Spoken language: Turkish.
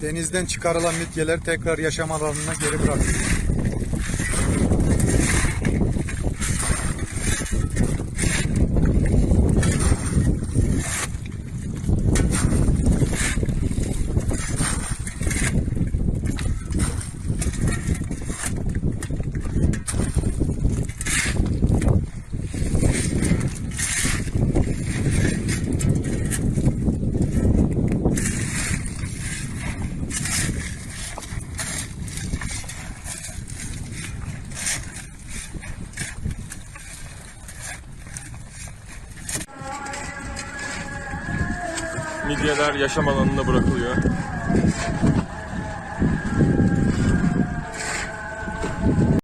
Denizden çıkarılan midyeler tekrar yaşam alanına geri bırakılıyor. Midyeler yaşam alanına bırakılıyor.